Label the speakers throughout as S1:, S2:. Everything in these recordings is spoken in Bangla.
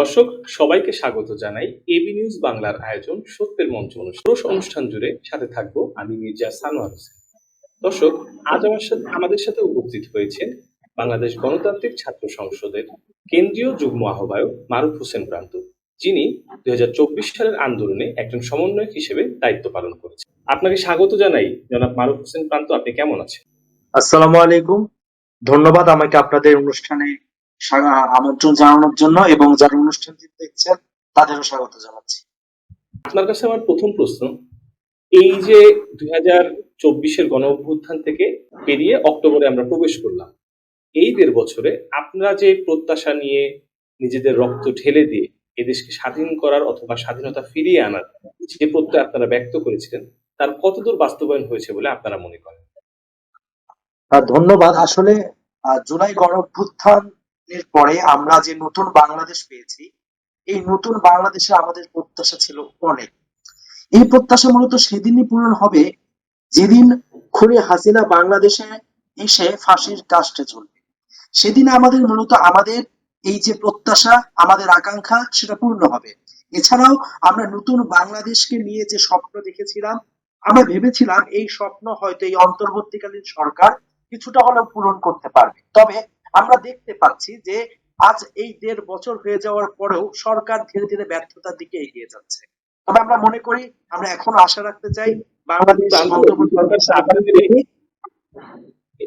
S1: দর্শক, সবাইকে স্বাগত জানাই এবি নিউজ বাংলার আয়োজন সত্যের মঞ্চ অনুষ্ঠান। অনুষ্ঠান জুড়ে সাথে থাকব আমি মির্জা সানোয়ার হোসেন। দর্শক, আজ আমার সাথে আমাদের সাথে উপস্থিত হয়েছেন বাংলাদেশ গণতান্ত্রিক ছাত্র সংসদের কেন্দ্রীয় যুগ্ম আহ্বায়ক মারুফ হোসেন প্রান্ত, যিনি দুই হাজার চব্বিশ সালের আন্দোলনে একজন সমন্বয়ক হিসেবে দায়িত্ব পালন করেছেন। আপনাকে স্বাগত জানাই জনাব মারুফ হোসেন প্রান্ত, আপনি কেমন আছেন?
S2: আসসালামু আলাইকুম। ধন্যবাদ আমাকে আপনাদের অনুষ্ঠানে আমন্ত্রণ জানানোর জন্য এবং যারা অনুষ্ঠানটি দেখছেন তাদেরও স্বাগত জানাচ্ছি।
S1: আপনার কাছে আমার প্রথম প্রশ্ন এই যে দুই হাজার চব্বিশের গণ অভ্যুত্থান থেকে পেরিয়ে অক্টোবরে আমরা প্রবেশ করলাম এই দেড় বছরে আপনারা যে প্রত্যাশা নিয়ে নিজেদের রক্ত ঢেলে দিয়ে এদেশকে স্বাধীন করার অথবা স্বাধীনতা ফিরিয়ে আনার যে প্রত্যয় আপনারা ব্যক্ত করেছিলেন তার কতদূর বাস্তবায়ন হয়েছে বলে আপনারা মনে করেন?
S2: ধন্যবাদ। আসলে জুলাই গণ অভ্যুত্থানের পরে আমরা যে নতুন বাংলাদেশ পেয়েছি, এই নতুন বাংলাদেশে আমাদের প্রত্যাশা ছিল অনেক। এই প্রত্যাশা মূলত সেদিনই পূরণ হবে, যেদিন খুনি হাসিনা বাংলাদেশে এসে ফাঁসির কাস্টে চলবে। সেদিন আমাদের মূলত আমাদের এই যে প্রত্যাশা, আমাদের আকাঙ্ক্ষা, সেটা পূর্ণ হবে। এছাড়াও আমরা নতুন বাংলাদেশকে নিয়ে যে স্বপ্ন দেখেছিলাম, আমরা ভেবেছিলাম এই স্বপ্ন হয়তো এই অন্তর্বর্তীকালীন সরকার কিছুটা হলেও পূরণ করতে পারবে। তবে আমরা দেখতে পাচ্ছি যে আজ এই দেড় বছর হয়ে যাওয়ার পরেও সরকার ধীরে ধীরে ব্যর্থতার দিকে এগিয়ে যাচ্ছে। তবে আমরা মনে করি আমরা এখনও আশা রাখতে চাই বাংলাদেশ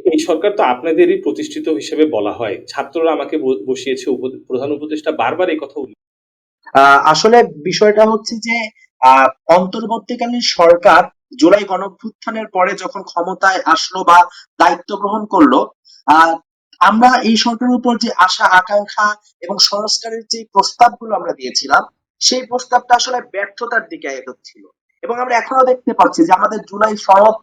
S1: এই সরকার তো আপনাদেরই প্রতিষ্ঠিত হিসেবে বলা হয়। ছাত্ররা আমাকে বসিয়েছে প্রধান উপদেষ্টা বারবার এই কথা উল্লেখ
S2: আসলে বিষয়টা হচ্ছে যে আহ, অন্তর্বর্তীকালীন সরকার জুলাই গণভ্যুত্থানের পরে যখন ক্ষমতায় আসলো বা দায়িত্ব গ্রহণ করল আহ, আমরা এই সরকারের উপর যে আশা, আকাঙ্ক্ষা এবং সংস্কারের যে প্রস্তাবগুলো আমরা দিয়েছিলাম, সেই প্রস্তাবটা আসলে ব্যর্থতার দিকে এগোচ্ছিল। এবং আমরা এখনও দেখতে পাচ্ছি যে আমাদের জুলাই সড়ক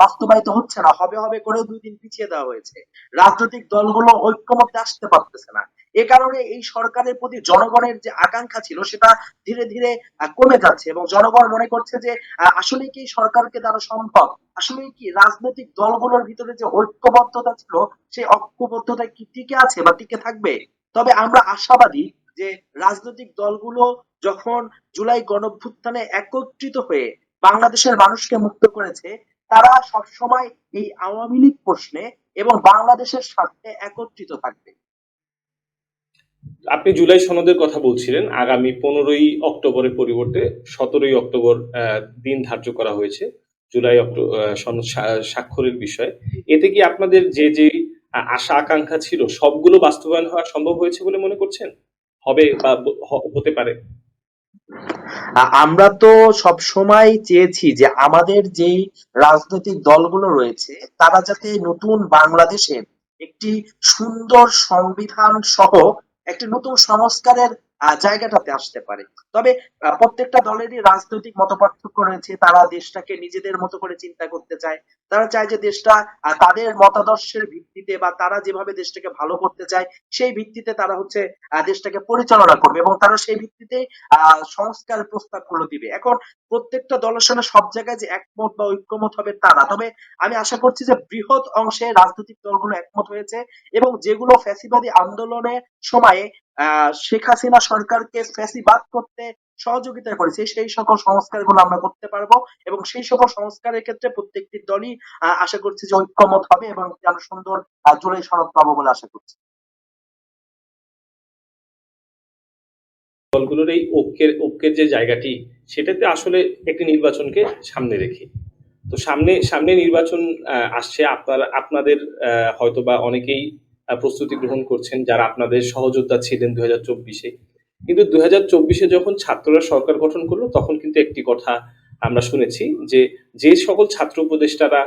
S2: বাস্তবায়িত হচ্ছে না, হবে হবে করেও দুই দিন পিছিয়ে দেওয়া হয়েছে। রাজনৈতিক দলগুলো ঐক্যমত্যে আসতে পারতেছে না। এ কারণে এই সরকারের প্রতি জনগণের যে আকাঙ্ক্ষা ছিল, সেটা ধীরে ধীরে কমে যাচ্ছে এবং জনগণ মনে করছে যে আসলে কি সরকারকে দ্বারা সম্ভব? আসলে কি রাজনৈতিক দলগুলোর ভিতরে যে ঐক্যবদ্ধতা ছিল, সেই ঐক্যবদ্ধতা কি টিকে আছে বা টিকে থাকবে? তবে আমরা আশাবাদী যে রাজনৈতিক দলগুলো যখন জুলাই গণভ্যুত্থানে একত্রিত হয়ে বাংলাদেশের মানুষকে মুক্ত করেছে, তারা সবসময় এই আওয়ামী লীগ প্রশ্নে এবং বাংলাদেশের স্বার্থে একত্রিত থাকবে।
S1: আপনি জুলাই সনদের কথা বলছিলেন, আগামী পনেরোই অক্টোবরের পরিবর্তে সতেরোই অক্টোবর দিন ধার্য করা হয়েছে জুলাই সনদ স্বাক্ষরের বিষয়ে। এতে কি আপনাদের যে যে আশা, আকাঙ্ক্ষা ছিল, সবগুলো বাস্তবায়ন হওয়া সম্ভব হয়েছে বলে মনে করছেন? হবে বা হতে পারে?
S2: আমরা তো সব সময় চেয়েছি যে আমাদের যেই রাজনৈতিক দলগুলো রয়েছে, তারা যাতে নতুন বাংলাদেশের একটি সুন্দর সংবিধান সহ একটি নতুন সংস্কারের জায়গাটাতে আসতে পারে। তবে প্রত্যেকটা দলেরই রাজনৈতিক মতপার্থক্য রয়েছে। তারা দেশটাকে নিজেদের মতো করে চিন্তা করতে চায়। তারা চায় যে দেশটা তাদের মতাদর্শের ভিত্তিতে বা তারা যেভাবে দেশটাকে ভালো করতে চায়, সেই ভিত্তিতে তারা হচ্ছে দেশটাকে পরিচালনা করবে এবং তারা সেই ভিত্তিতে সংস্কার প্রস্তাবগুলো দিবে। এখন প্রত্যেকটা দলের সঙ্গে সব জায়গায় যে একমত বা ঐক্যমত হবে তা না। তবে আমি আশা করছি যে বৃহৎ অংশে রাজনৈতিক দলগুলো একমত হয়েছে এবং যেগুলো ফ্যাসিবাদী আন্দোলনের সময়ে শেখ হাসিনা সরকারকে ফ্যাসিবাদ করতে সহযোগিতা করেছে। সেই সকল সংস্কারগুলো আমরা করতে পারব এবং সেই সকল সংস্কারের ক্ষেত্রে প্রত্যেকটি দলই আশা করছি যে ঐক্যমত হবে এবং আরও সুন্দর জুলাই সনদ পাবো বলে আশা করছি।
S1: দলগুলোর এই ঐক্যের ঐক্যের যে জায়গাটি সেটাতে আসলে একটি নির্বাচনকে সামনে রেখে। তো সামনে সামনে নির্বাচন আসছে। আপনার আপনাদের আহ, হয়তোবা অনেকেই প্রস্তুতি গ্রহণ করছেন যারা আপনাদের সহযোদ্ধা ছিলেন দুই হাজার চব্বিশে। কিন্তু দুই হাজার চব্বিশে যখন ছাত্ররা সরকার গঠন করল, তখন কিন্তু একটি কথা আমরা শুনেছি যে যে সকল ছাত্র উপদেষ্টারা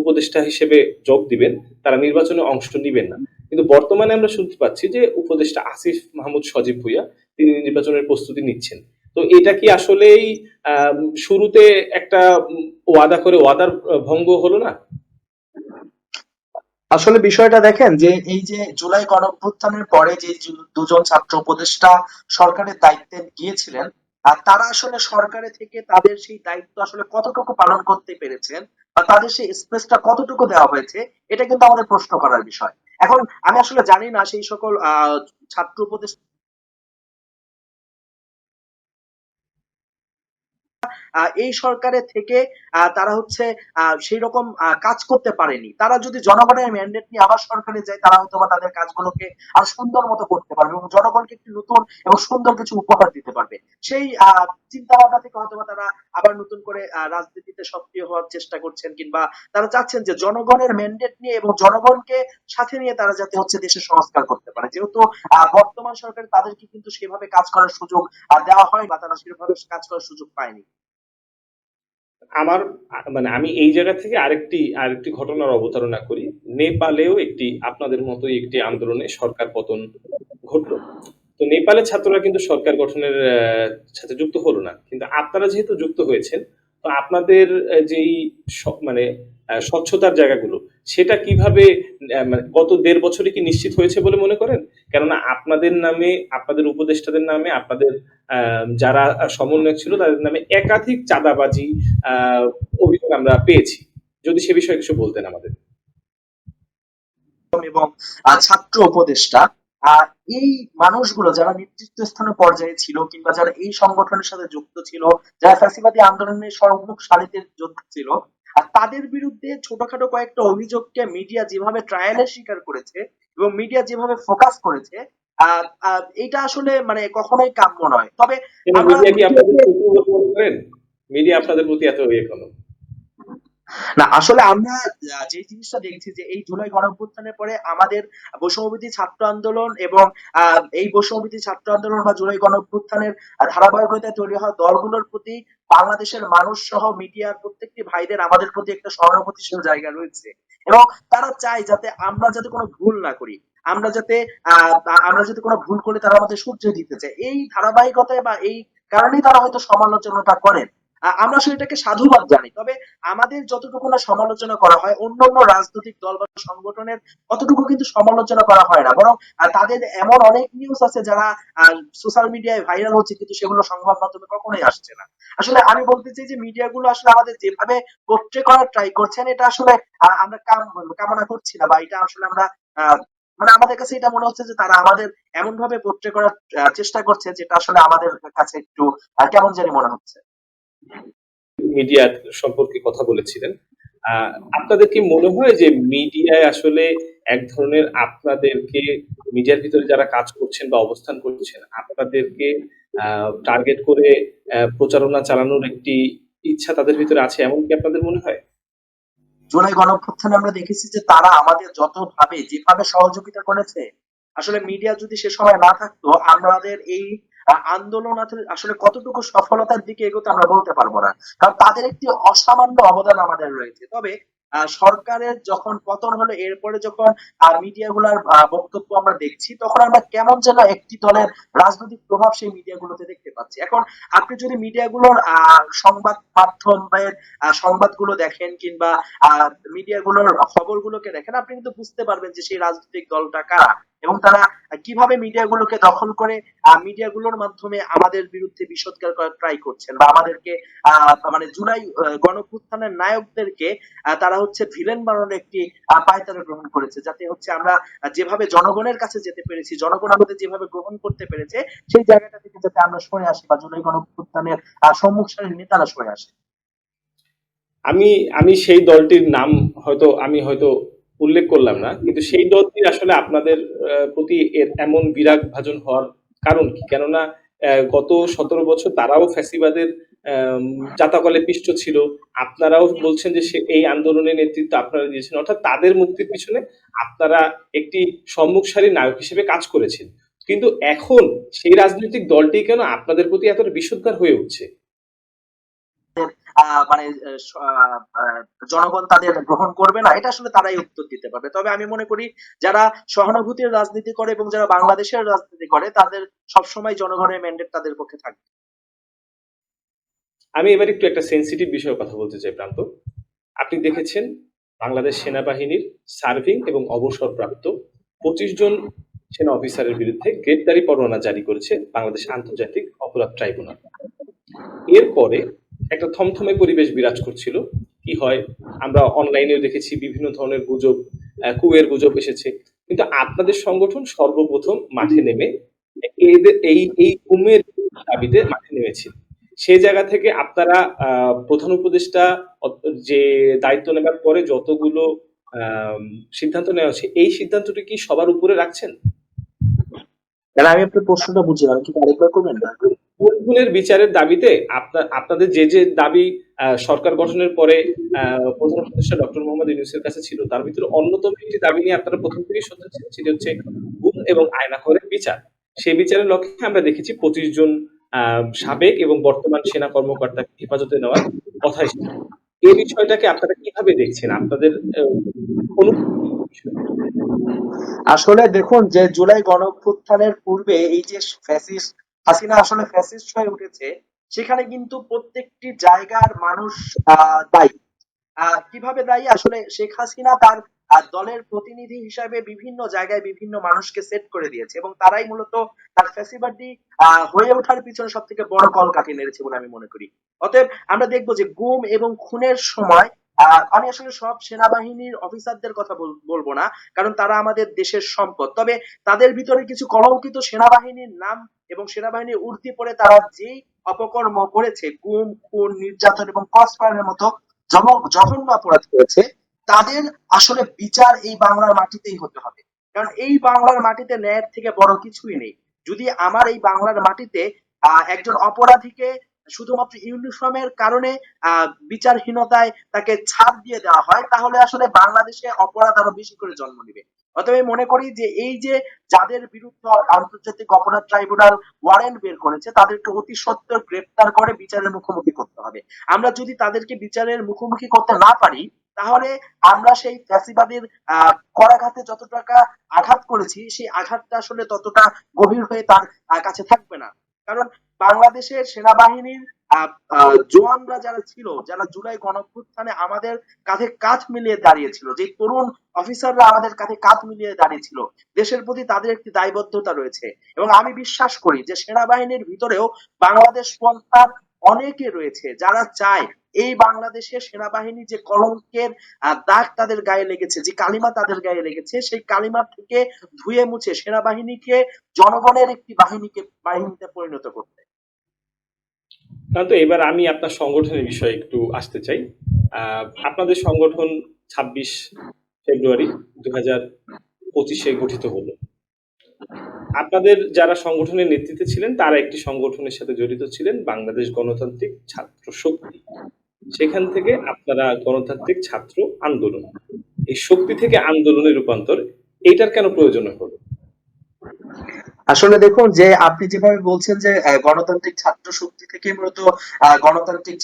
S1: উপদেষ্টা হিসেবে যোগ দিবেন, তারা নির্বাচনে অংশ নেবেন না। কিন্তু বর্তমানে আমরা শুনতে পাচ্ছি যে উপদেষ্টা আসিফ মাহমুদ সজীব ভুইয়া, তিনি নির্বাচনের প্রস্তুতি নিচ্ছেন। তো এটা কি আসলেই শুরুতে একটা ওয়াদা করে ওয়াদার ভঙ্গ হলো না?
S2: আসলে বিষয়টা দেখেন যে, এই যে জুলাই গণঅভ্যুত্থানের পরে যে দুজন ছাত্র উপদেষ্টা সরকারের দায়িত্বে গিয়েছিলেন, আর তারা আসলে সরকারে থেকে তাদের সেই দায়িত্ব আসলে কতটুকু পালন করতে পেরেছেন বা তাদের সেই স্পেসটা কতটুকু দেওয়া হয়েছে, এটা কিন্তু আমাদের প্রশ্ন করার বিষয়। এখন আমি আসলে জানি না সেই সকল ছাত্র উপদেষ্টা এই সরকারের থেকে তারা হচ্ছে সেই রকম কাজ করতে পারেনি। তারা যদি জনগণের ম্যান্ডেট নিয়ে আবার সরকারে যায়, তারা হয়তো বা তাদের কাজগুলোকে আর সুন্দর মতো করতে পারবে এবং জনগণকে একটি নতুন এবং সুন্দর কিছু উপহার দিতে পারবে। সেই চিন্তা ভাবনা থেকে হয়তো তারা আবার নতুন করে রাজনীতিতে সক্রিয় হওয়ার চেষ্টা করছেন কিংবা তারা চাচ্ছেন যে জনগণের ম্যান্ডেট নিয়ে এবং জনগণকে সাথে নিয়ে তারা যাতে হচ্ছে দেশের সংস্কার করতে পারে। যেহেতু বর্তমান সরকার তাদেরকে কিন্তু সেভাবে কাজ করার সুযোগ দেওয়া হয় বা তারা সেভাবে কাজ করার সুযোগ পায়নি।
S1: আমার মানে আমি এই জায়গা থেকে আরেকটি আরেকটি ঘটনার অবতারণা করি। নেপালেও একটি, আপনাদের মতোই একটি আন্দোলনে সরকার পতন ঘটল। তো নেপালের ছাত্ররা কিন্তু সরকার গঠনের সাথে যুক্ত হলো না। কিন্তু আপনারা যেহেতু যুক্ত হয়েছেন, তো আপনাদের যেই মানে স্বচ্ছতার জায়গাগুলো সেটা কীভাবে মানে গত দেড় বছরে কি নিশ্চিত হয়েছে বলে মনে করেন? কেননা আপনাদের নামে, আপনাদের উপদেষ্টাদের নামে, আপনাদের যারা সমন্বয়ক ছিল তাদের নামে একাধিক চাঁদাবাজি অভিযোগ আমরা পেয়েছি। যদি সে বিষয়ে কিছু বলতেন আমাদের।
S2: এবং ছাত্র উপদেষ্টা এই মানুষগুলো যারা নেতৃত্ব স্থানীয় পর্যায়ে ছিল কিংবা যারা এই সংগঠনের সাথে যুক্ত ছিল, যারা ফ্যাসিবাদী আন্দোলনের সর্বমুখ সারিতে যোদ্ধা ছিল আর তাদের বিরুদ্ধে ছোটখাটো কয়েকটা অভিযোগকে মিডিয়া যেভাবে ট্রায়ালের স্বীকার করেছে এবং মিডিয়া যেভাবে ফোকাস করেছে এটা আসলে মানে কখনোই কাম্য নয়। তবে
S1: মিডিয়া কি আপনাদের মিডিয়া আপনাদের প্রতি এত ইয়ে কেন?
S2: না, আসলে আমরা যে জিনিসটা দেখছি যে এই জুলাই গণঅভ্যুত্থানের পরে আমাদের বৈষম্যবিধি ছাত্র আন্দোলন এবং এই বৈষম্যবিধি ছাত্র আন্দোলন বা জুলাই গণঅভ্যুত্থানের ধারাবাহিকতায় তৈরি হওয়া দলগুলোর প্রতি বাংলাদেশের মানুষ সহ মিডিয়ার প্রত্যেকটি ভাইদের আমাদের প্রতি একটা সহানুভূতিশীল জায়গা রয়েছে। এবং তারা চায় যাতে আমরা যাতে কোনো ভুল না করি, আমরা যাতে আমরা যাতে কোনো ভুল করি তারা আমাদের সূর্য দিতে চায়। এই ধারাবাহিকতায় বা এই কারণেই তারা হয়তো সমালোচনাটা করেন। আমরা সেটাকে সাধুবাদ জানি। তবে আমাদের যতটুকু না সমালোচনা করা হয়, অন্যান্য রাজনৈতিক দল বা সংগঠনের অতটুকু কিন্তু সমালোচনা করা হয় না। বরং তাদের এমন অনেক নিউজ আছে যারা সোশ্যাল মিডিয়ায় ভাইরাল হচ্ছে কিন্তু সেগুলো সংবাদ মাধ্যমে কখনোই আসছে না। আসলে আমি বলতে চাই যে মিডিয়াগুলো আসলে আমাদের যেভাবে পোট্রে করার ট্রাই করছেন, এটা আসলে আমরা কামনা করছি না বা এটা আসলে আমরা মানে আমাদের কাছে এটা মনে হচ্ছে যে তারা আমাদের এমন ভাবে পোট্রে করার চেষ্টা করছে যেটা আসলে আমাদের কাছে একটু কেমন জানি মনে হচ্ছে।
S1: মিডিয়া সম্পর্কে কথা বলেছিলেন। আপনাদের কি মনে হয় যে মিডিয়ায় আসলে এক ধরনের আপনাদেরকে মিডিয়ার ভিতরে যারা কাজ করছেন বা অবস্থান করছেন, আপনাদেরকে টার্গেট করে প্রচারণা চালানোর একটি ইচ্ছা তাদের ভিতরে আছে এমন কি আপনাদের মনে হয়?
S2: জুলাই গণঅভ্যুত্থানে আমরা দেখেছি যে তারা আমাদের যত ভাবে যেভাবে সহযোগিতা করেছে, আসলে মিডিয়া যদি সে সময় না থাকতো, আমাদের এই আন্দোলন আসলে- কতটুকু সফলতার দিকে এগোতে আমরা বলতে পারব না। কারণ তাদের একটি অসামান্য অবদান আমাদের রয়েছে। তবে সরকারের যখন পতন হলো, এরপরে যখন মিডিয়া গুলার বক্তব্য আমরা দেখছি, তখন আমরা কেমন যেন একটি দলের রাজনৈতিক প্রভাব সেই মিডিয়া গুলোতে দেখতে পাচ্ছি। এখন আপনি যদি মিডিয়া গুলোর সংবাদ মাধ্যমের সংবাদগুলো দেখেন কিংবা মিডিয়া গুলোর খবরগুলোকে দেখেন, আপনি কিন্তু বুঝতে পারবেন যে সেই রাজনৈতিক দলটা কারা। এবং তারা কীভাবে মিডিয়া গুলোকে দখল করে মিডিয়া গুলোর মাধ্যমে আমাদের বিরুদ্ধে বিষোদ্গার করার ট্রাই করছেন বা আমাদেরকে মানে জুলাই গণঅভ্যুত্থানের নায়কদেরকে তারা হচ্ছে ভিলেন বানানোর একটি পায়তারা গ্রহণ করেছে। যাতে হচ্ছে আমরা যেভাবে জনগণের কাছে যেতে পেরেছি জনগণ আমাদের যেভাবে গ্রহণ করতে পেরেছে সেই জায়গাটা থেকে যাতে আমরা সরে আসি বা জুলাই আহ, সম্মুখ সারির নেতারা সরে আসে।
S1: আমি আমি সেই দলটির নাম হয়তো আমি হয়তো উল্লেখ করলাম না, কিন্তু সেই দলটি আসলে আপনাদের প্রতি এর এমন বিরাগ ভাজন হওয়ার কারণ কি? কেননা গত সতেরো বছর তারাও ফ্যাসিবাদের জাতাকলে পিষ্ট ছিল। আপনারাও বলছেন যে সে, এই আন্দোলনের নেতৃত্ব আপনারা দিয়েছেন। অর্থাৎ তাদের মুক্তির পিছনে আপনারা একটি সম্মুখ সারির নায়ক হিসেবে কাজ করেছেন। কিন্তু এখন সেই রাজনৈতিক দলটি কেন আপনাদের প্রতি এতটা বিষোদ্গার হয়ে উঠছে?
S2: মানে জনগণ তাদের গ্রহণ করবে না, এটা আসলে তারাই উত্তর দিতে পারবে। তবে আমি মনে করি যারা সহানুভূতির রাজনীতি করে এবং যারা বাংলাদেশের রাজনীতি করে, তাদের সবসময় জনগণের ম্যান্ডেট তাদের পক্ষে থাকবে।
S1: আমি এবার একটু একটা সেন্সিটিভ বিষয়ে কথা বলতে চাই, প্রান্ত। আপনি দেখেছেন বাংলাদেশ সেনাবাহিনীর সার্ভিং এবং অবসরপ্রাপ্ত পঁচিশ জন সেনা অফিসারের বিরুদ্ধে গ্রেপ্তারি পরোয়ানা জারি করেছে বাংলাদেশ আন্তর্জাতিক অপরাধ ট্রাইব্যুনাল। এরপরে একটা থমথমে পরিবেশ বিরাজ করছিল। কি হয়, আমরা অনলাইনেও দেখেছি বিভিন্ন ধরনের গুজব কুয়ের গুজব এসেছে। কিন্তু আপনাদের সংগঠন সর্বপ্রথম মাঠে নেমে এদের, এই এই কুমের দাবিতে মাঠে নেমেছিল সেই জায়গা থেকে আপনারা প্রধান উপদেষ্টা যে দায়িত্ব নেবার পরে যতগুলো সিদ্ধান্ত নেওয়া হচ্ছে, এই সিদ্ধান্তটি কি সবার উপরে রাখছেন?
S2: আমি আপনার প্রশ্নটা বুঝলাম কি আরেকবার করবেন? না
S1: খুনের বিচারের দাবিতে আপনাদের যে যে দাবি সরকার গঠনের পরে প্রধান উপদেষ্টা ডক্টর মোহাম্মদ ইউনুসের কাছে ছিল, তার ভিতরে অন্যতম একটি দাবি নিয়ে আপনারা প্রথম থেকেই সচেতন ছিলেন, সেটি হচ্ছে গুম এবং আয়নাঘরের বিচার। সেই বিচারের লক্ষ্যে আমরা দেখেছি পঁচিশ জন সাবেক এবং বর্তমান সেনা কর্মকর্তাকে হেফাজতে নেওয়ার কথা এসেছে। এই বিষয়টাকে আপনারা কীভাবে দেখছেন? আপনাদের?
S2: আসলে দেখুন, যে জুলাই গণঅভ্যুত্থানের পূর্বে এই যে ফ্যাসিস্ট হাসিনা আসলে ফ্যাসিস্ট হয়ে উঠেছে, সেখানে কিন্তু প্রত্যেকটি জায়গার মানুষ দায়ী। কীভাবে দায়ী? আসলে শেখ হাসিনা তার দলের প্রতিনিধি হিসাবে বিভিন্ন জায়গায় বিভিন্ন মানুষকে সেট করে দিয়েছে এবং তারাই মূলত তার ফ্যাসিবাদী হয়ে ওঠার পিছনে সব থেকে বড় কল কাটি নেড়েছে বলে আমি মনে করি। অতএব আমরা দেখব যে গুম এবং খুনের সময় আমি আসলে সব সেনাবাহিনীর অফিসারদের কথা বলব না, কারণ তারা আমাদের দেশের সম্পদ। তবে তাদের ভিতরে কিছু কলঙ্কিত সেনাবাহিনীর নাম এবং সেনাবাহিনীর উর্দি পরে তারা যেই অপকর্ম করেছে, গুম, খুন, নির্যাতন এবং ক্রসফায়ারের মতো জঘন্য অপরাধ করেছে, তাদের আসলে বিচার এই বাংলার মাটিতেই হতে হবে। কারণ এই বাংলার মাটিতে ন্যায়ের থেকে বড় কিছুই নেই। যদি আমার এই বাংলার মাটিতে একজন অপরাধীকে শুধুমাত্র ইউনিফর্মের কারণে বিচারহীনতায় তাকে ছাড় দিয়ে দেওয়া হয়, তাহলে আসলে বাংলাদেশে অপরাধ আরও বেশি করে জন্ম নেবে। অতএব আমি মনে করি যে এই যে যাদের বিরুদ্ধে আন্তর্জাতিক অপরাধ ট্রাইব্যুনাল ওয়ারেন্ট বের করেছে, তাদেরকে অতি সত্বর গ্রেপ্তার করে বিচারের মুখোমুখি করতে হবে। আমরা যদি তাদেরকে বিচারের মুখোমুখি করতে না পারি, তাহলে আমরা সেই ফ্যাসিবাদের করাঘাতে যত টাকা আঘাত করেছি, সেই আঘাতটা আসলে ততটা গভীর হয়ে তার কাছে থাকবে না। কারণ বাংলাদেশের সেনাবাহিনীর আহ, যারা ছিল যারা জুলাই গণঅভ্যুত্থানে আমাদের কাঁধে কাঁধ মিলিয়ে দাঁড়িয়েছিল যে তরুণ অফিসাররা আমাদের কাঁধে কাঁধ মিলিয়ে দাঁড়িয়েছিল দেশের প্রতি তাদের একটি দায়বদ্ধতা রয়েছে। এবং আমি বিশ্বাস করি যে সেনাবাহিনীর ভিতরেও বাংলাদেশ পন্থার অনেকে রয়েছে যারা চায় এই বাংলাদেশের সেনাবাহিনী যে কলঙ্কের দাগ তাদের গায়ে লেগেছে যে কালিমা তাদের গায়ে লেগেছে সেই কালিমা থেকে ধুয়ে মুছে সেনাবাহিনীকে জনগণের একটি বাহিনীকে বাহিনীতে পরিণত করতে।
S1: তো এবার আমি আপনার সংগঠনের বিষয়ে একটু আসতে চাই। আপনাদের সংগঠন ছাব্বিশ ফেব্রুয়ারি দু হাজার পঁচিশে গঠিত হলো। আপনাদের যারা সংগঠনের নেতৃত্বে ছিলেন, তারা একটি সংগঠনের সাথে জড়িত ছিলেন, বাংলাদেশ গণতান্ত্রিক ছাত্র শক্তি। সেখান থেকে আপনারা গণতান্ত্রিক ছাত্র আন্দোলন, এই শক্তি থেকে আন্দোলনের রূপান্তর এইটার কেন প্রয়োজন হলো?
S2: আসলে দেখুন যে, আপনি যেভাবে বলছেন যে গণতান্ত্রিক ছাত্র শক্তি থেকে মূলত গণতান্ত্রিক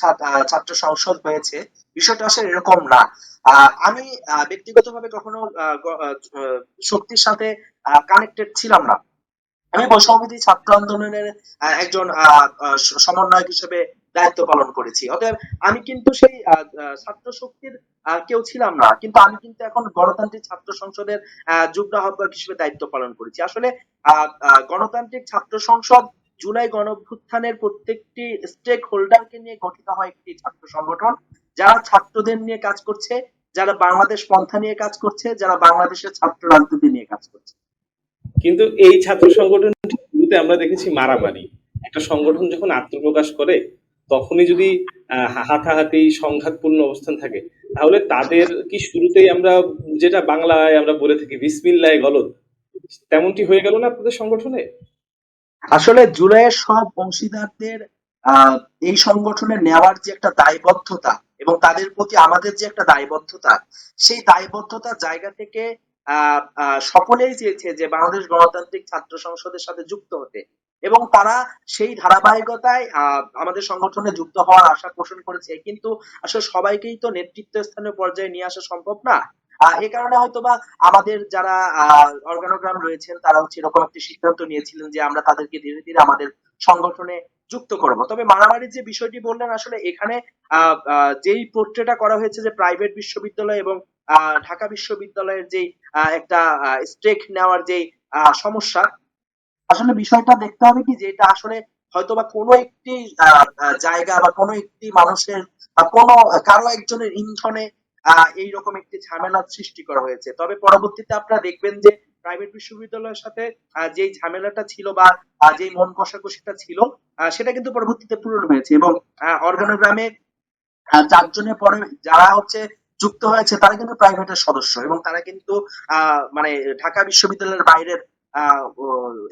S2: ছাত্র সংসদ হয়েছে, বিষয়টা আসলে এরকম না। আমি ব্যক্তিগতভাবে কখনো শক্তির সাথে কানেক্টেড ছিলাম না। আমি সমিতি ছাত্র আন্দোলনের একজন সমন্বয়ক হিসেবে দায়িত্ব পালন করেছি। অতএব আমি কিন্তু সেই ছাত্র শক্তির কেউ ছিলাম না। কিন্তু আমি কিন্তু এখন গণতান্ত্রিক ছাত্র সংসদের যুগ্ম আহ্বায়ক হিসেবে দায়িত্ব পালন করেছি। আসলে গণতান্ত্রিক ছাত্র সংসদ জুলাই গণভ্যুত্থানের প্রত্যেকটি স্টেক হোল্ডারকে নিয়ে গঠিত হয় একটি ছাত্র সংগঠন, যারা ছাত্রদের নিয়ে কাজ করছে, যারা বাংলাদেশ পন্থা নিয়ে কাজ করছে, যারা বাংলাদেশের ছাত্র রাজনীতি নিয়ে কাজ করছে।
S1: কিন্তু এই ছাত্র সংগঠনটি আমরা দেখেছি মারামারি। একটা সংগঠন যখন আত্মপ্রকাশ করে তখনই যদি হাতাহাতি সংঘাতপূর্ণ অবস্থান থাকে, তাহলে তাদের কি শুরুতেই আমরা যেটা বাংলায় আমরা বলে থাকি বিসমিল্লাহ গলত, তেমনটি হয়ে গেল না আপনাদের সংগঠনে?
S2: আসলে জুলাইয়ের সব অংশীদারদের এই সংগঠনে নেওয়ার যে একটা দায়বদ্ধতা এবং তাদের প্রতি আমাদের যে একটা দায়বদ্ধতা, সেই দায়বদ্ধতার জায়গা থেকে সকলেই চেয়েছে যে বাংলাদেশ গণতান্ত্রিক ছাত্র সংসদের সাথে যুক্ত হতে। এবং তারা সেই ধারাবাহিকতায় আমাদের সংগঠনে যুক্ত হওয়ার আশা পোষণ করেছে। কিন্তু আসলে সবাইকেই তো নেতৃত্ব স্থানীয় পর্যায়ে নিয়ে আসা সম্ভব না। এ কারণে হয়তোবা আমাদের যারা অর্গানোগ্রাম রয়েছেন তারা হচ্ছে এরকম একটি সিদ্ধান্ত নিয়েছিলেন যে আমরা তাদেরকে ধীরে ধীরে আমাদের সংগঠনে যুক্ত করব। তবে মারামারির যে বিষয়টি বললেন আসলে এখানে যেই পোর্ট্রেটা করা হয়েছে যে প্রাইভেট বিশ্ববিদ্যালয় এবং ঢাকা বিশ্ববিদ্যালয়ের আহ, একটা স্টেক নেওয়ার আহ, সমস্যা আসলে বিষয়টা দেখতে হবে কি যে এটা আসলে হয়তোবা কোনো একটি জায়গা বা কোনো একটি মানুষের কোনো কারও একজনের ইন্ধনে এইরকম একটি ঝামেলার সৃষ্টি করা হয়েছে। তবে পরবর্তীতে আপনারা দেখবেন যে প্রাইভেট বিশ্ববিদ্যালয়ের সাথে যেই ঝামেলাটা ছিল বা যেই মন কষাকষিটা ছিল সেটা কিন্তু পরবর্তীতে পূরণ হয়েছে এবং অর্গানোগ্রামে চারজনের পরে যারা হচ্ছে যুক্ত হয়েছে তারা কিন্তু প্রাইভেটের সদস্য এবং তারা কিন্তু মানে ঢাকা বিশ্ববিদ্যালয়ের বাইরের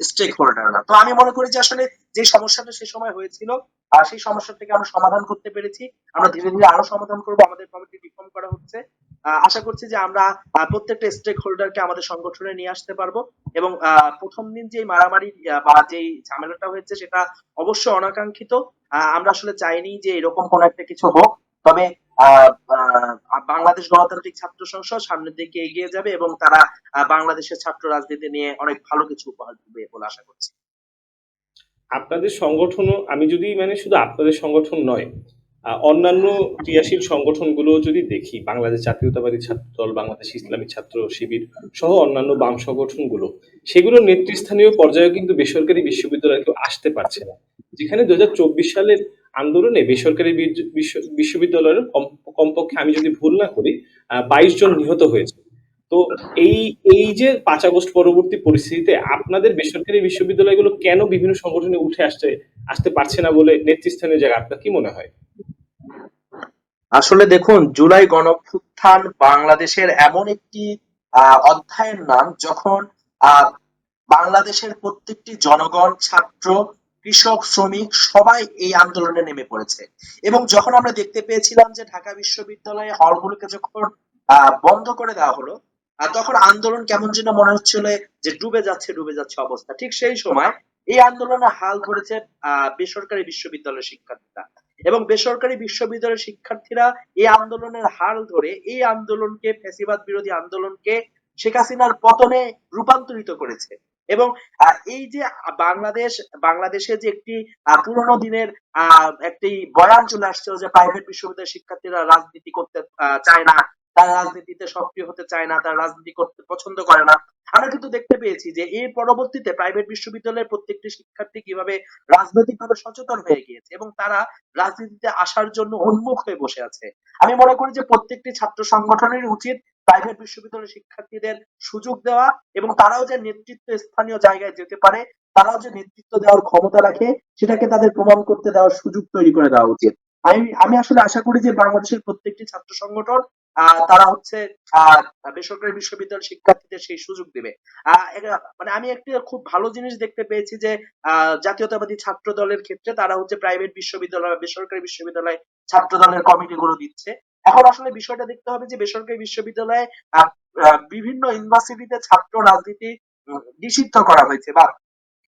S2: স্টেক হোল্ডার না তো আমি মনে করি যে আসলে যে সমস্যাটা সে সময় হয়েছিল আর সেই সমস্যা থেকে আমরা সমাধান করতে পেরেছি, আমরা ধীরে ধীরে আরও সমাধান করব, আমাদের কমিটি রিফর্ম করা হচ্ছে। আশা করছি যে আমরা প্রত্যেকটা স্টেক হোল্ডারকে আমাদের সংগঠনে নিয়ে আসতে পারব। এবং প্রথম দিন যে মারামারি বা যেই ঝামেলাটা হয়েছে, সেটা অবশ্যই অনাকাঙ্ক্ষিত। আমরা আসলে চাইনি যে এরকম কোন একটা কিছু হোক। তবে বাংলাদেশ গণতান্ত্রিক ছাত্র সংসদ সামনের দিকে এগিয়ে যাবে এবং তারা বাংলাদেশের ছাত্র রাজনীতি নিয়ে অনেক ভালো কিছু উপহার দিবে বলে আশা করছি।
S1: আপনাদের সংগঠনও, আমি যদি মানে শুধু আপনাদের সংগঠন নয় অন্যান্য ক্রিয়াশীল সংগঠনগুলো যদি দেখি, বাংলাদেশ জাতীয়তাবাদী ছাত্র দল বাংলাদেশ ইসলামী ছাত্র শিবির সহ অন্যান্য বাম সংগঠনগুলো, সেগুলো নেতৃস্থানীয় পর্যায়ে কিন্তু বেসরকারি বিশ্ববিদ্যালয়ে কেউ আসতে পারছে না। যেখানে দুই হাজার চব্বিশ সালের আন্দোলনে বেসরকারি বিশ্ব- বিশ্ববিদ্যালয়ের কম- কমপক্ষে আমি যদি ভুল না করি বাইশ জন নিহত হয়েছে। তো এই এই যে পাঁচ আগস্ট পরবর্তী পরিস্থিতিতে আপনাদের বেসরকারি বিশ্ববিদ্যালয়গুলো কেন বিভিন্ন সংগঠনে উঠে আসছে, আসতে পারছে না বলে নেতৃস্থানীয় জায়গা, আপনার কি মনে হয়?
S2: আসলে দেখুন, জুলাই গণঅভ্যুত্থান বাংলাদেশের এমন একটি অধ্যায়ের নাম যখন বাংলাদেশের প্রত্যেকটি জনগণ, ছাত্র কৃষক, শ্রমিক সবাই এই আন্দোলনে নেমে পড়েছে। এবং যখন আমরা দেখতে পেয়েছিলাম যে ঢাকা বিশ্ববিদ্যালয়ে হলগুলোকে যখন বন্ধ করে দেওয়া হলো তখন আন্দোলন কেমন যেন মনে হচ্ছিল যে ডুবে যাচ্ছে ডুবে যাচ্ছে অবস্থা। ঠিক সেই সময় এই আন্দোলনে হাল ধরেছে বেসরকারি বিশ্ববিদ্যালয়ের শিক্ষার্থীরা। এবং বেসরকারি বিশ্ববিদ্যালয়ের শিক্ষার্থীরা এই আন্দোলনের হাল ধরে এই আন্দোলনকে, ফ্যাসিবাদ বিরোধী আন্দোলনকে শেখ হাসিনার পতনে রূপান্তরিত করেছে। এবং এই যে বাংলাদেশ, বাংলাদেশে যে একটি পুরোনো দিনের একটি বয়ান চলে আসছে যে প্রাইভেট বিশ্ববিদ্যালয়ের শিক্ষার্থীরা রাজনীতি করতে চায় না, তারা রাজনীতিতে সক্রিয় হতে চায় না, তারা রাজনীতি করতে পছন্দ করে না। আমরা কিন্তু দেখতে পেয়েছি যে এর পরবর্তীতে প্রাইভেট বিশ্ববিদ্যালয়ের প্রত্যেকটি শিক্ষার্থী কীভাবে রাজনৈতিকভাবে সচেতন হয়ে গিয়েছে এবং তারা রাজনীতিতে আসার জন্য উন্মুখ হয়ে বসে আছে। আমি মনে করি যে প্রত্যেকটি ছাত্র সংগঠনের উচিত প্রাইভেট বিশ্ববিদ্যালয়ের শিক্ষার্থীদের সুযোগ দেওয়া এবং তারাও যে নেতৃত্ব স্থানীয় জায়গায় যেতে পারে, তারাও যে নেতৃত্ব দেওয়ার ক্ষমতা রাখে, সেটাকে তাদের প্রমাণ করতে দেওয়ার সুযোগ তৈরি করে দেওয়া উচিত। আমি আমি আসলে আশা করি যে বাংলাদেশের প্রত্যেকটি ছাত্র সংগঠন তারা হচ্ছে বেসরকারি বিশ্ববিদ্যালয়ের শিক্ষার্থীদের সেই সুযোগ দেবে। মানে আমি একটি খুব ভালো জিনিস দেখতে পেয়েছি যে জাতীয়তাবাদী ছাত্র দলের ক্ষেত্রে তারা হচ্ছে প্রাইভেট বিশ্ববিদ্যালয় বেসরকারি বিশ্ববিদ্যালয় ছাত্র দলের কমিটি গুলো দিচ্ছে। এখন আসলে বিষয়টা দেখতে হবে যে বেসরকারি বিশ্ববিদ্যালয়ে বিভিন্ন ইউনিভার্সিটিতে ছাত্র রাজনীতি নিষিদ্ধ করা হয়েছে বা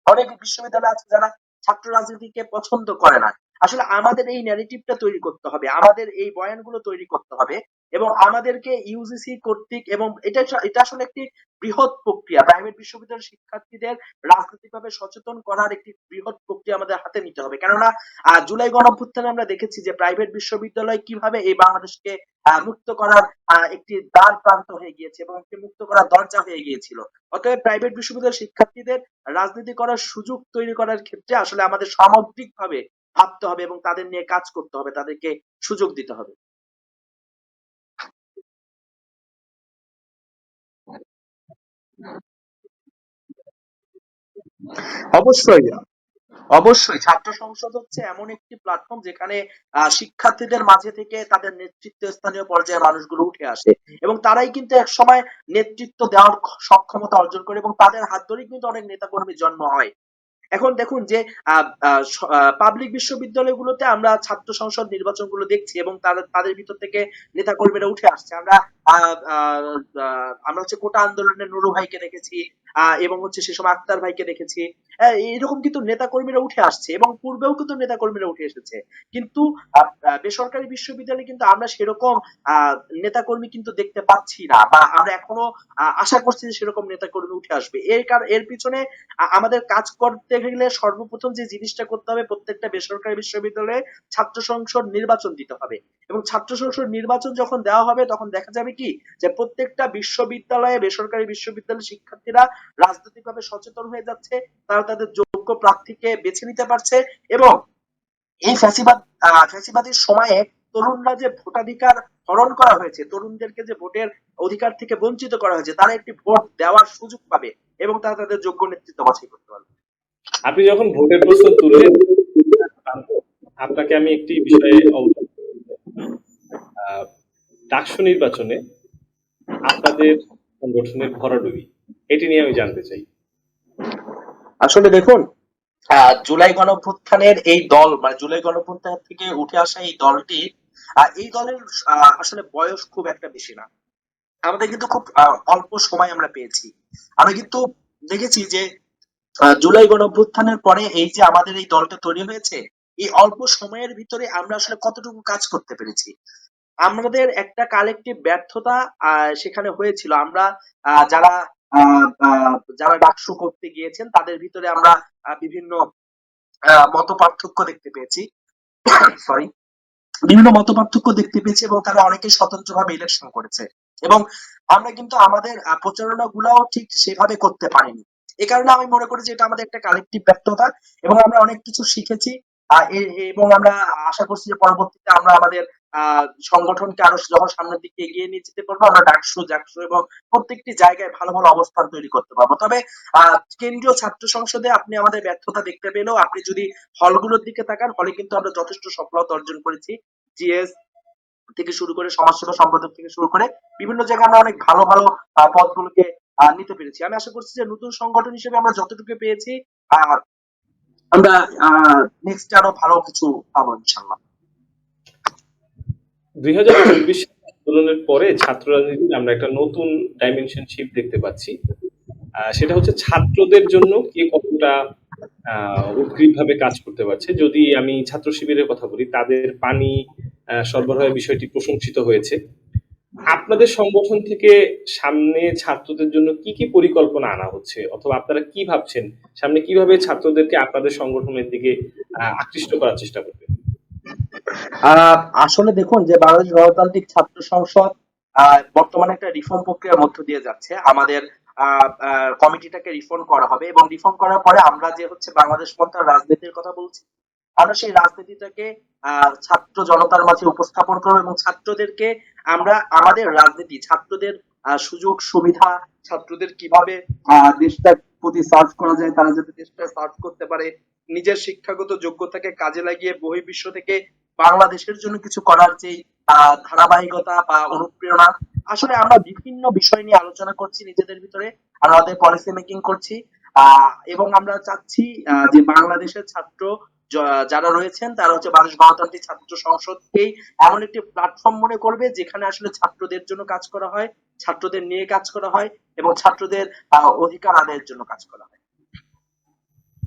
S2: অনেক বিশ্ববিদ্যালয় আছে যারা ছাত্র রাজনীতিকে পছন্দ করে না। আসলে আমাদের এই ন্যারেটিভটা তৈরি করতে হবে, আমাদের এই বয়ানগুলো তৈরি করতে হবে এবং আমাদেরকে ইউজিসি কর্তৃক এবং এটা এটা আসলে একটি বৃহৎ প্রক্রিয়া। প্রাইভেট বিশ্ববিদ্যালয়ের শিক্ষার্থীদের রাজনৈতিকভাবে সচেতন করার একটি বৃহৎ প্রক্রিয়া আমাদের হাতে নিতে হবে। কেননা জুলাই গণঅভ্যুত্থানে আমরা দেখেছি যে প্রাইভেট বিশ্ববিদ্যালয় কীভাবে এই বাংলাদেশকে মুক্ত করার একটি দ্বার প্রান্ত হয়ে গিয়েছে এবং একটি মুক্ত করার দরজা হয়ে গিয়েছিল। অতএব প্রাইভেট বিশ্ববিদ্যালয়ের শিক্ষার্থীদের রাজনীতি করার সুযোগ তৈরি করার ক্ষেত্রে আসলে আমাদের সামগ্রিকভাবে ভাবতে হবে এবং তাদের নিয়ে কাজ করতে হবে, তাদেরকে সুযোগ দিতে হবে। অবশ্যই অবশ্যই। ছাত্র সংসদ হচ্ছে এমন একটি প্ল্যাটফর্ম যেখানে আহ, শিক্ষার্থীদের মাঝে থেকে তাদের নেতৃত্ব স্থানীয় পর্যায়ে মানুষগুলো উঠে আসে এবং তারাই কিন্তু এক সময় নেতৃত্ব দেওয়ার সক্ষমতা অর্জন করে এবং তাদের হাত ধরেই কিন্তু অনেক নেতাকর্মীর জন্ম হয়। এখন দেখুন যে পাবলিক বিশ্ববিদ্যালয়গুলোতে আমরা ছাত্র সংসদ নির্বাচনগুলো দেখছি এবং তাদের তাদের ভিতর থেকে নেতাকর্মীরা উঠে আসছে। আমরা আমরা হচ্ছে কোটা আন্দোলনের নুরু ভাইকে দেখেছি এবং হচ্ছে সে সময় আক্তার ভাইকে দেখেছি। এরকম কিন্তু নেতাকর্মীরা উঠে আসছে এবং পূর্বেও কিন্তু নেতাকর্মীরা উঠে এসেছে। কিন্তু বেসরকারি বিশ্ববিদ্যালয়ে কিন্তু আমরা সেরকম নেতাকর্মী কিন্তু দেখতে পাচ্ছি না বা আমরা এখনও আশা করছি যে সেরকম নেতাকর্মী উঠে আসবে। এর কার, এর পিছনে আমাদের কাজ করতে গেলে সর্বপ্রথম যে জিনিসটা করতে হবে, প্রত্যেকটা বেসরকারি বিশ্ববিদ্যালয়ে ছাত্র সংসদ নির্বাচন দিতে হবে। এবং ছাত্র সংসদ নির্বাচন যখন দেওয়া হবে, তখন দেখা যাবে কি? যে প্রত্যেকটা বিশ্ববিদ্যালয়ে, বেসরকারি বিশ্ববিদ্যালয়ের শিক্ষার্থীরা রাজনৈতিকভাবে সচেতন হয়ে যাচ্ছে, তারা তাদের যোগ্য প্রার্থীকে বেছে নিতে পারছে এবং এই ফ্যাসিবাদ ফ্যাসিবাদের সময়ে তরুণরা যে ভোটাধিকার হরণ করা হয়েছে তরুণদেরকে যে ভোটের অধিকার থেকে বঞ্চিত করা হয়েছে তারা একটি ভোট দেওয়ার সুযোগ পাবে এবং তারা তাদের যোগ্য নেতৃত্ব বাছাই করতে পারবে
S1: আপনি যখন ভোটের প্রশ্ন তুললেন আপনাকে আমি একটি বিষয়ে। আহ, ডাকসু নির্বাচনে আপনাদের সংগঠনের ভরাডুবি এটি নিয়ে আমি জানতে চাই
S2: আসলে দেখুন জুলাই গণঅভ্যুত্থানের এই দল মানে জুলাই গণঅভ্যুত্থান থেকে উঠে আসা এই দলটি এই দলের আসলে বয়স খুব একটা বেশি না। আমাদের কিন্তু খুব অল্প সময় আমরা পেয়েছি। আমরা কিন্তু দেখেছি যে জুলাই গণঅভ্যুত্থানের পরে এই যে আমাদের এই দলটা তৈরি হয়েছে, এই অল্প সময়ের ভিতরে আমরা আসলে কতটুকু কাজ করতে পেরেছি। আমাদের একটা কালেকটিভ ব্যর্থতা সেখানে হয়েছিল। আমরা যারা যারা ডাকসু করতে গিয়েছেন, তাদের ভিতরে আমরা বিভিন্ন মত পার্থক্য দেখতে পেয়েছি। সরি বিভিন্ন মত পার্থক্য দেখতে পেয়েছি এবং তারা অনেকেই স্বতন্ত্রভাবে ইলেকশন করেছে। এবং আমরা কিন্তু আমাদের প্রচারণা গুলাও ঠিক সেভাবে করতে পারিনি। এ কারণে আমি মনে করি যে এটা আমাদের একটা কালেকটিভ ব্যর্থতা এবং আমরা অনেক কিছু শিখেছি। এবং আমরা আশা করছি যে পরবর্তীতে আমরা আমাদের সংগঠনকে আরও যখন সামনের দিকে এগিয়ে নিয়ে যেতে পারব, আমরা ডাকসু, জাকসু এবং প্রত্যেকটি জায়গায় ভালো ভালো অবস্থান তৈরি করতে পারব। তবে কেন্দ্রীয় ছাত্র সংসদে আপনি আমাদের ব্যর্থতা দেখতে পেলেও আপনি যদি হলগুলোর দিকে তাকান, হলে কিন্তু আমরা যথেষ্ট সফলতা অর্জন করেছি। জিএস থেকে শুরু করে, সমাজসেবা সম্পাদক থেকে শুরু করে বিভিন্ন জায়গায় আমরা অনেক ভালো ভালো পদগুলোকে নিতে পেরেছি। আমি আশা করছি যে নতুন সংগঠন হিসেবে আমরা যতটুকু পেয়েছি আমরা নেক্সট আরও ভালো কিছু পাবো ইনশাল্লাহ
S1: দুই হাজার চব্বিশ আন্দোলনের পরে ছাত্র আমরা একটা নতুন ডাইমেনশন দেখতে পাচ্ছি। সেটা হচ্ছে ছাত্রদের জন্য কে কতটা কাজ করতে পারছে। যদি আমি ছাত্র শিবিরের কথা বলি, তাদের পানি সরবরাহের বিষয়টি প্রশংসিত হয়েছে। আপনাদের সংগঠন থেকে সামনে ছাত্রদের জন্য কি কি পরিকল্পনা আনা হচ্ছে? অথবা আপনারা কি ভাবছেন? সামনে কীভাবে ছাত্রদেরকে আপনাদের সংগঠনের দিকে আকৃষ্ট করার চেষ্টা করবেন?
S2: আসলে দেখুন যে বাংলাদেশ গণতান্ত্রিক ছাত্র সংসদ বর্তমানে একটা রিফর্ম প্রক্রিয়ার মধ্য দিয়ে যাচ্ছে। আমাদের কমিটিটাকে রিফর্ম করা হবে এবং রিফর্ম করার পরে আমরা যে হচ্ছে বাংলাদেশ পন্থার রাজনীতির কথা বলছি, আমরা সেই রাজনীতিটাকে ছাত্র জনতার মাঝে উপস্থাপন করব এবং ছাত্রদেরকে আমরা, আমাদের রাজনীতি, ছাত্রদের সুযোগ, সুবিধা, ছাত্রদের কীভাবে দেশটার প্রতি সার্ভ করা যায়, তারা যাতে দেশটা সার্ভ করতে পারে, নিজের শিক্ষাগত যোগ্যতাকে কাজে লাগিয়ে বহির্বিশ্ব থেকে বাংলাদেশের জন্য কিছু করার যে ধারাবাহিকতা বা অনুপ্রেরণা, আসলে আমরা বিভিন্ন বিষয় নিয়ে আলোচনা করছি নিজেদের ভিতরে আমাদের পলিসি মেকিং করছি এবং আমরা চাচ্ছি যে বাংলাদেশের ছাত্র যারা রয়েছেন, তারা হচ্ছে বাংলাদেশ গণতান্ত্রিক ছাত্র সংসদকেই এমন একটি প্ল্যাটফর্ম মনে করবে যেখানে আসলে ছাত্রদের জন্য কাজ করা হয়, ছাত্রদের নিয়ে কাজ করা হয়, এবং ছাত্রদের অধিকার আদায়ের জন্য কাজ করা হয়।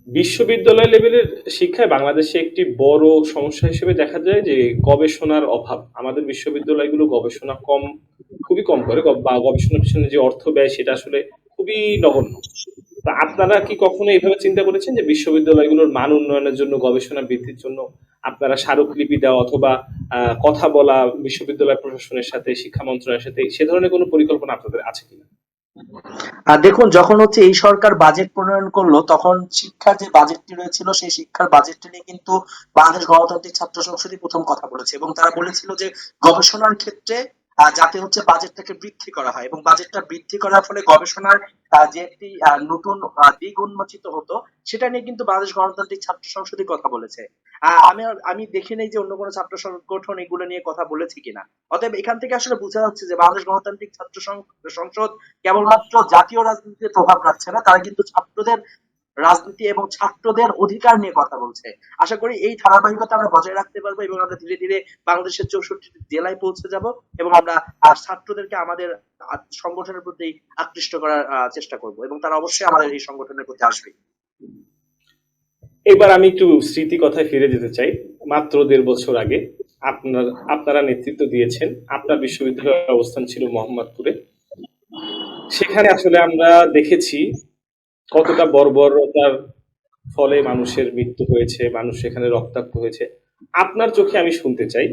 S1: বিশ্ববিদ্যালয় লেভেলের শিক্ষায় বাংলাদেশে একটি বড় সমস্যা হিসেবে দেখা যায় যে গবেষণার অভাব। আমাদের বিশ্ববিদ্যালয়গুলো গবেষণা কম, খুবই কম করে। বা গবেষণার পিছনে যে অর্থ ব্যয়, সেটা আসলে খুবই নগণ্য। তা আপনারা কি কখনো এইভাবে চিন্তা করেছেন যে বিশ্ববিদ্যালয়গুলোর মান উন্নয়নের জন্য, গবেষণা বৃদ্ধির জন্য আপনারা স্মারকলিপি দেওয়া অথবা কথা বলা, বিশ্ববিদ্যালয় প্রশাসনের সাথে, শিক্ষা মন্ত্রণালয়ের সাথে, সে ধরনের কোনো পরিকল্পনা আপনাদের আছে কিনা?
S2: দেখুন, যখন হচ্ছে এই সরকার বাজেট প্রণয়ন করল, তখন শিক্ষার যে বাজেটটি রয়েছিল, সেই শিক্ষার বাজেটটি নিয়ে কিন্তু বাংলাদেশ গণতান্ত্রিক ছাত্র সংসদই প্রথম কথা বলেছে। এবং তারা বলেছিল যে গবেষণার ক্ষেত্রে যাতে হচ্ছে বাজেটটাকে বৃদ্ধি করা হয়। এবং বাজেটটা বৃদ্ধি করার ফলে গবেষণার যে একটি নতুন দিক উন্মোচিত হতো, সেটা নিয়ে কিন্তু বাংলাদেশ গণতান্ত্রিক ছাত্র সংসদই কথা বলেছে। আমি আমি দেখি নাই যে অন্য কোনো ছাত্র সংগঠন এগুলো নিয়ে কথা বলেছে কিনা। অতএব এখান থেকে আসলে বোঝা যাচ্ছে যে বাংলাদেশ গণতান্ত্রিক ছাত্র সংসদ কেবলমাত্র জাতীয় রাজনীতিতে প্রভাব রাখছে না, তারা কিন্তু ছাত্রদের রাজনীতি এবং ছাত্রদের অধিকার নিয়ে কথা বলছে। আশা করি এই ধারাবাহিকতা আমরা বজায় রাখতে পারব এবং আমরা ধীরে ধীরে বাংলাদেশের চৌষট্টি জেলায় পৌঁছে যাব এবং আমরা ছাত্রদেরকে আমাদের সংগঠনের প্রতি আকৃষ্ট করার চেষ্টা করব এবং তারা অবশ্যই আমাদের এই সংগঠনের প্রতি আসবে।
S1: এবার আমি একটু স্মৃতি কথায় ফিরে যেতে চাই। মাত্র দেড় বছর আগে আপনার, আপনারা নেতৃত্ব দিয়েছেন। আপনার বিশ্ববিদ্যালয়ের অবস্থান ছিল মোহাম্মদপুরে। সেখানে আসলে আমরা দেখেছি কতটা বর্বরতার ফলে মানুষের মৃত্যু হয়েছে, মানুষ সেখানে রক্তাক্ত হয়েছে। আপনার চোখে আমি শুনতে চাই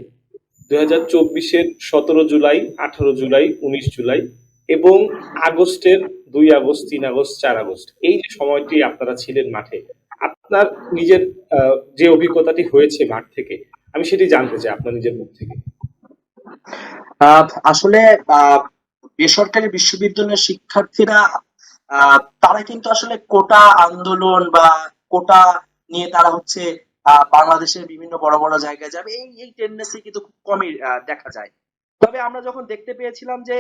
S1: দুই হাজার চব্বিশের সতেরো জুলাই, আঠারো জুলাই, উনিশ জুলাই এবং আগস্টের দুই আগস্ট, তিন আগস্ট, চার আগস্ট, এই যে সময়টি আপনারা ছিলেন মাঠে আপনার নিজের যে অভিজ্ঞতাটি হয়েছে মাঠ থেকে, আমি সেটি জানতে চাই আপনার নিজের মুখ থেকে।
S2: আসলে বেসরকারি বিশ্ববিদ্যালয়ের শিক্ষার্থীরা তারা কিন্তু আসলে কোটা আন্দোলন বা কোটা নিয়ে তারা হচ্ছে বাংলাদেশের বিভিন্ন বড় বড় জায়গায় যাবে, এই এই টেন্ডেন্সি কিন্তু খুব কমই দেখা যায়। তবে আমরা যখন দেখতে পেয়েছিলাম যে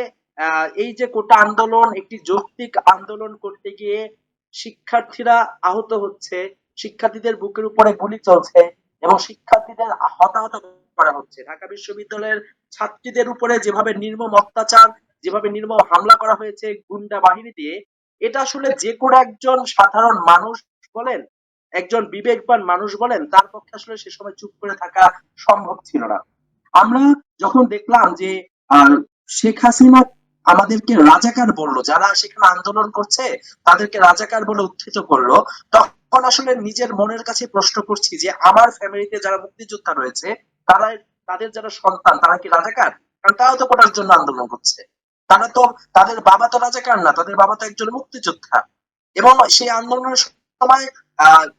S2: এই যে কোটা আন্দোলন, একটি যৌক্তিক আন্দোলন করতে গিয়ে শিক্ষার্থীরা আহত হচ্ছে, শিক্ষার্থীদের বুকের উপরে গুলি চলছে এবং শিক্ষার্থীদের হতাহত করা হচ্ছে। ঢাকা বিশ্ববিদ্যালয়ের ছাত্রীদের উপরে যেভাবে নির্মম অত্যাচার, যেভাবে নির্মম হামলা করা হয়েছে গুন্ডা বাহিনী দিয়ে, এটা আসলে যে কোনো একজন সাধারণ মানুষ বলেন, একজন বিবেকবান মানুষ বলেন, তার পক্ষে আসলে সে সময় চুপ করে থাকা সম্ভব ছিল না। আমরা যখন দেখলাম যে শেখ হাসিনা আমাদেরকে রাজাকার বলল, যারা সেখানে আন্দোলন করছে, তাদেরকে রাজাকার বলে উত্থিত করল। তখন আসলে নিজের মনের কাছে প্রশ্ন করছি যে, আমার ফ্যামিলিতে যারা মুক্তিযোদ্ধা রয়েছে, তারা, তাদের যারা সন্তান, তারা কি রাজাকার? কারণ তারা তো কোটার জন্য আন্দোলন করছে। তারা তো, তাদের বাবা তো রাজাকার না, তাদের বাবা তো একজন মুক্তিযোদ্ধা। এবং সেই আন্দোলনের সময়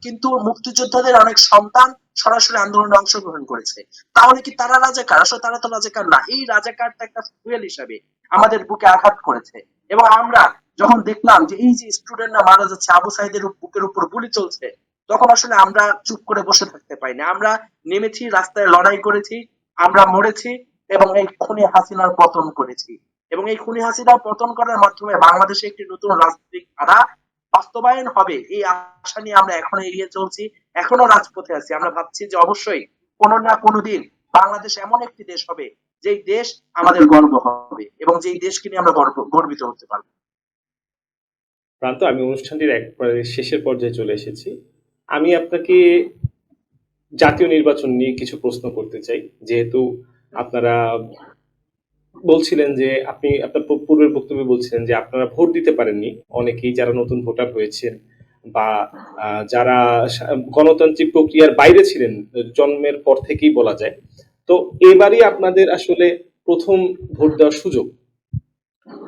S2: কিন্তু মুক্তিযোদ্ধাদের অনেক সন্তান সরাসরি আন্দোলনে অংশগ্রহণ করেছে। তাহলে কি তারা রাজাকার? আসলে তারা তো রাজাকার না। এই রাজাকারটা একটা ফুয়েল হিসাবে। আমাদের বুকে আঘাত করেছে। এবং আমরা যখন দেখলাম যে এই যে স্টুডেন্টরা মারা যাচ্ছে, আবু সাইদের বুকের উপর গুলি চলছে, তখন আসলে আমরা চুপ করে বসে থাকতে পারি না আমরা নেমেছি, রাস্তায় লড়াই করেছি, আমরা মরেছি এবং এই খুনি হাসিনার পতন করেছি। এবং এই খুনি হাসিনার পতন করার মাধ্যমে বাংলাদেশে একটি নতুন রাজনৈতিক ধারা বাস্তবায়ন হবে, এই আশা নিয়ে আমরা এখনও এগিয়ে চলছি, এখনও রাজপথে আছি। আমরা ভাবছি যে অবশ্যই কোনো না কোনো দিন বাংলাদেশ এমন একটি দেশ হবে যেই দেশ আমাদের গর্ব হবে এবং যেই দেশকে নিয়ে আমরা গর্ব, গর্বিত হতে পারব।
S1: প্রান্ত, আমি অনুষ্ঠানটির একবারে শেষের পর্যায়ে চলে এসেছি। আমি আপনাকে জাতীয় নির্বাচন নিয়ে কিছু প্রশ্ন করতে চাই। যেহেতু আপনারা বলছিলেন যে আপনি, আপনার পূর্বের বক্তব্যে বলছিলেন যে আপনারা ভোট দিতে পারেননি। অনেকেই যারা নতুন ভোটার হয়েছেন বা যারা গণতান্ত্রিক প্রক্রিয়ার বাইরে ছিলেন, জন্মের পর থেকেই বলা যায় তো এবারই আপনাদের আসলে প্রথম ভোট দেওয়ার সুযোগ।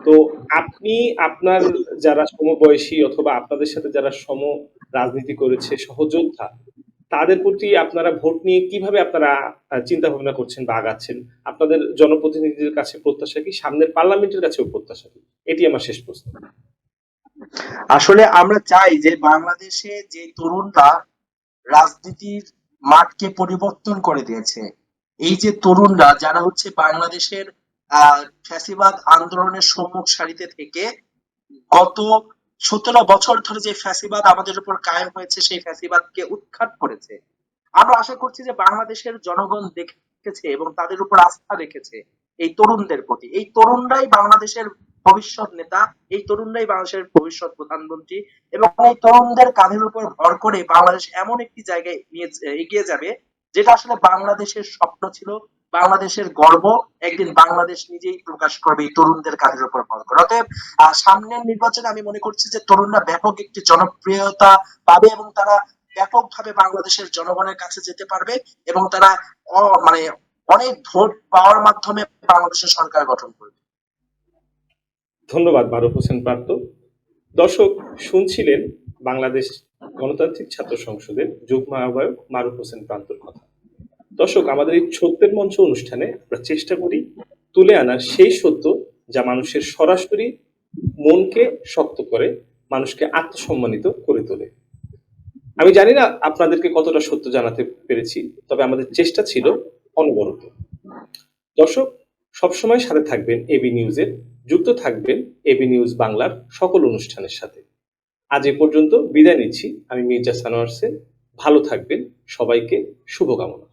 S1: তো আপনি, আপনার যারা সমবয়সী অথবা আপনাদের সাথে যারা সম রাজনীতি করেছে, সহযোদ্ধা, তাদের প্রতি আপনারা ভোট নিয়ে কীভাবে আপনারা চিন্তা ভাবনা করছেন বা আগাচ্ছেন? আপনাদের জনপ্রতিনিধিদের কাছে প্রত্যাশা কি? সামনের পার্লামেন্টের কাছেও প্রত্যাশা কি? এটি আমার শেষ প্রশ্ন।
S2: আসলে আমরা চাই যে বাংলাদেশে যে তরুণরা রাজনীতির মাঠকে পরিবর্তন করে দিয়েছে এই যে তরুণরা যারা হচ্ছে বাংলাদেশের ফ্যাসিবাদ আন্দোলনের সম্মুখ সারিতে থেকে গত সতেরো বছর ধরে যে ফ্যাসিবাদ আমাদের উপর কায়েম হয়েছে, সেই ফ্যাসিবাদকে উৎখাত করেছে। আমরা আশা করছি যে বাংলাদেশের জনগণ দেখেছে এবং তাদের উপর আস্থা রেখেছে এই তরুণদের প্রতি। এই তরুণরাই বাংলাদেশের ভবিষ্যৎ নেতা, এই তরুণরাই বাংলাদেশের ভবিষ্যৎ প্রধানমন্ত্রী এবং এই তরুণদের কাঁধের উপর ভর করে বাংলাদেশ এমন একটি জায়গায় নিয়ে, এগিয়ে যাবে যেটা আসলে বাংলাদেশের স্বপ্ন ছিল, বাংলাদেশের গর্ব, একদিন বাংলাদেশ নিজেই প্রকাশ করবে এই তরুণদের কাজের উপর ভর করে। অতএব সামনের নির্বাচনে আমি মনে করছি যে তরুণরা ব্যাপক একটি জনপ্রিয়তা পাবে এবং তারা ব্যাপকভাবে বাংলাদেশের জনগণের কাছে যেতে পারবে এবং তারা মানে অনেক ভোট পাওয়ার মাধ্যমে বাংলাদেশের সরকার গঠন করবে।
S1: ধন্যবাদ মারুফ হোসেন প্রান্ত দর্শক, শুনছিলেন বাংলাদেশ গণতান্ত্রিক ছাত্র সংসদের যুগ্ম আহ্বায়ক মারুফ হোসেন প্রান্তর কথা। দর্শক, আমাদের এই সত্যের মঞ্চ অনুষ্ঠানে আমরা চেষ্টা করি তুলে আনার সেই সত্য যা মানুষের সরাসরি মনকে শক্ত করে, মানুষকে আত্মসম্মানিত করে তোলে। আমি জানি না আপনাদেরকে কতটা সত্য জানাতে পেরেছি, তবে আমাদের চেষ্টা ছিল অনবরত। দর্শক, সবসময় সাথে থাকবেন এবি নিউজের, যুক্ত থাকবেন এবি নিউজ বাংলার সকল অনুষ্ঠানের সাথে। আজ এ পর্যন্ত বিদায় নিচ্ছি। আমি মির্জা সানোয়ার সেন ভালো থাকবেন। সবাইকে শুভকামনা।